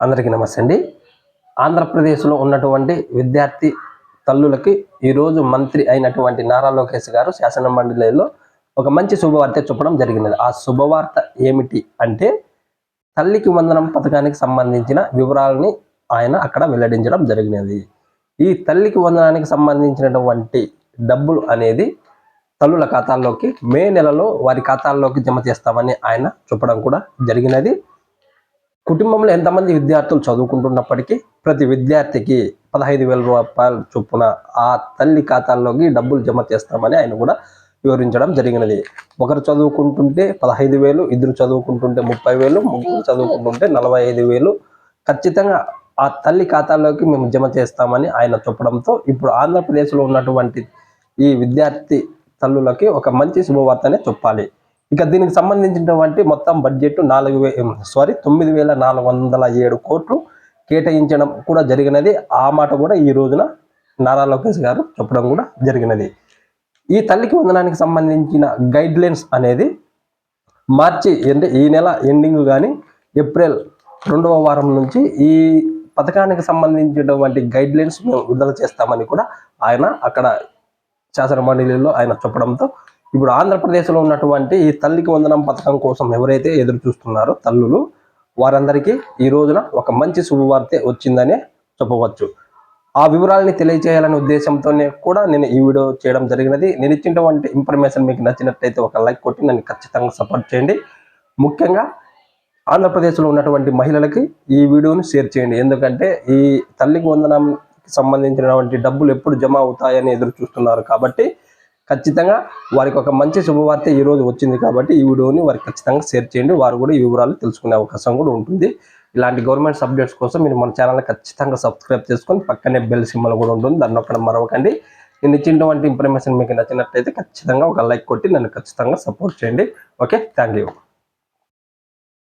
అందరికీ నమస్తే అండి. ఆంధ్రప్రదేశ్లో ఉన్నటువంటి విద్యార్థి తల్లులకి ఈరోజు మంత్రి అయినటువంటి నారా లోకేష్ గారు శాసన మండలిలో ఒక మంచి శుభవార్త చెప్పడం జరిగినది. ఆ శుభవార్త ఏమిటి అంటే తల్లికి వందనం పథకానికి సంబంధించిన వివరాలని ఆయన అక్కడ వెల్లడించడం జరిగినది. ఈ తల్లికి వందనానికి సంబంధించినటువంటి డబ్బులు అనేది తల్లుల ఖాతాల్లోకి మే నెలలో వారి ఖాతాల్లోకి జమ చేస్తామని ఆయన చెప్పడం కూడా జరిగినది. కుటుంబంలో ఎంతమంది విద్యార్థులు చదువుకుంటున్నప్పటికీ ప్రతి విద్యార్థికి పదహైదు వేల రూపాయలు చొప్పున ఆ తల్లి ఖాతాల్లోకి డబ్బులు జమ చేస్తామని ఆయన కూడా వివరించడం జరిగినది. ఒకరు చదువుకుంటుంటే పదహైదు వేలు ఇద్దరు చదువుకుంటుంటే ముప్పై వేలు ముగ్గురు చదువుకుంటుంటే నలభై ఐదు వేలు. ఖచ్చితంగా ఆ తల్లి ఖాతాలోకి మేము జమ చేస్తామని ఆయన చెప్పడంతో ఇప్పుడు ఆంధ్రప్రదేశ్లో ఉన్నటువంటి ఈ విద్యార్థి తల్లులకి ఒక మంచి శుభవార్తనే చెప్పాలి. ఇక దీనికి సంబంధించినటువంటి మొత్తం బడ్జెట్ నాలుగు వే సారీ తొమ్మిది వేల నాలుగు వందల ఏడు కోట్లు కేటాయించడం కూడా జరిగినది. ఆ మాట కూడా ఈ రోజున నారా లోకేష్ గారు చెప్పడం కూడా జరిగినది. ఈ తల్లికి వందనానికి సంబంధించిన గైడ్ లైన్స్ అనేది మార్చి అంటే ఈ నెల ఎండింగ్ కానీ ఏప్రిల్ రెండవ వారం నుంచి ఈ పథకానికి సంబంధించినటువంటి గైడ్ లైన్స్ మేము విడుదల చేస్తామని కూడా ఆయన అక్కడ శాసన మండలిలో ఆయన చెప్పడంతో ఇప్పుడు ఆంధ్రప్రదేశ్లో ఉన్నటువంటి ఈ తల్లికి వందనం పథకం కోసం ఎవరైతే ఎదురు చూస్తున్నారో తల్లులు వారందరికీ ఈ రోజున ఒక మంచి శుభవార్త వచ్చిందనే చెప్పవచ్చు. ఆ వివరాలని తెలియజేయాలనే ఉద్దేశంతోనే కూడా నేను ఈ వీడియో చేయడం జరిగినది. నేను ఇచ్చినటువంటి ఇన్ఫర్మేషన్ మీకు నచ్చినట్లయితే ఒక లైక్ కొట్టి నన్ను ఖచ్చితంగా సపోర్ట్ చేయండి. ముఖ్యంగా ఆంధ్రప్రదేశ్లో ఉన్నటువంటి మహిళలకి ఈ వీడియోని షేర్ చేయండి. ఎందుకంటే ఈ తల్లికి వందనంకి సంబంధించినటువంటి డబ్బులు ఎప్పుడు జమ అవుతాయని ఎదురు చూస్తున్నారు కాబట్టి ఖచ్చితంగా వారికి ఒక మంచి శుభవార్త ఈరోజు వచ్చింది కాబట్టి ఈ వీడియోని వారికి ఖచ్చితంగా షేర్ చేయండి. వారు కూడా ఈ వివరాలు తెలుసుకునే అవకాశం కూడా ఉంటుంది. ఇలాంటి గవర్నమెంట్ సబ్జెక్ట్స్ కోసం మీరు మన ఛానల్ని ఖచ్చితంగా సబ్స్క్రైబ్ చేసుకొని పక్కనే బెల్ సింబల్ కూడా ఉంటుంది. దాన్ని ఒక్కడ మరవకండి. నేను ఇచ్చినటువంటి ఇన్ఫర్మేషన్ మీకు నచ్చినట్లయితే ఖచ్చితంగా ఒక లైక్ కొట్టి నన్ను ఖచ్చితంగా సపోర్ట్ చేయండి. Okay thank you.